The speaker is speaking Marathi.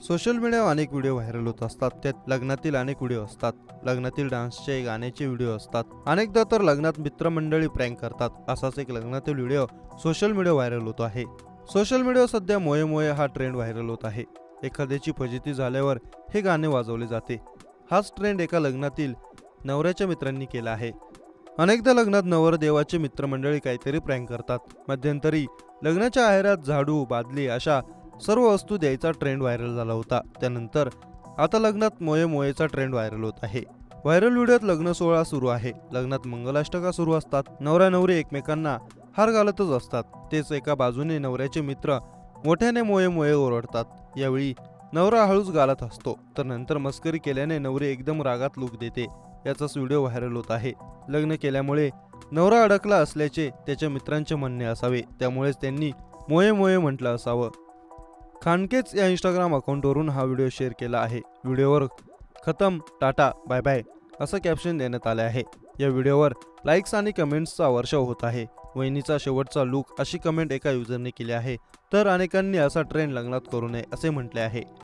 सोशल मीडियावर अनेक व्हिडिओ व्हायरल होत असतात. त्यात लग्नातील अनेक व्हिडिओ असतात. लग्नातील डान्सचे गाण्याचे व्हिडिओ असतात. अनेकदा तर लग्नात मित्रमंडळी प्रँक करतात. असाच एक लग्नातील व्हिडिओ सोशल मीडिया व्हायरल होतो आहे. सोशल मीडिया सध्या मोये मोये हा ट्रेंड व्हायरल होत आहे. एखाद्याची फजिती झाल्यावर हे गाणे वाजवले जाते. हाच ट्रेंड एका लग्नातील नवऱ्याच्या मित्रांनी केला आहे. अनेकदा लग्नात नवरदेवाचे मित्रमंडळी काहीतरी प्रँक करतात. मध्यंतरी लग्नाच्या आहेरात झाडू बादली अशा सर्व वस्तू द्यायचा ट्रेंड व्हायरल झाला होता. त्यानंतर आता लग्नात मोये मोयेचा ट्रेंड व्हायरल होत आहे. व्हायरल व्हिडिओत लग्न सोहळा सुरू आहे. लग्नात मंगलाष्टका सुरू असतात. नवरा नवरी एकमेकांना हार घालतच असतात. तेच एका बाजूने नवऱ्याचे मित्र मोठ्याने मोये मोये ओरडतात. यावेळी नवरा हळूच गालत असतो तर नंतर मस्करी केल्याने नवरी एकदम रागात लूक देते. याचाच व्हिडिओ व्हायरल होत आहे. लग्न केल्यामुळे नवरा अडकला असल्याचे त्याच्या मित्रांचे म्हणणे असावे. त्यामुळेच त्यांनी मोये मोये म्हटलं असावं. खानकेच या इंस्टाग्राम अकाउंटवरून हा व्हिडिओ शेअर केला आहे. व्हिडिओवर खतम टाटा बाय बाय असं कॅप्शन देण्यात आले आहे. या व्हिडिओवर लाईक्स आणि कमेंट्सचा वर्षाव होत आहे. वहिनीचा शेवटचा लूक अशी कमेंट एका युजरने केली आहे. तर अनेकांनी असा ट्रेंड लग्नात करू नये असे म्हटले आहे.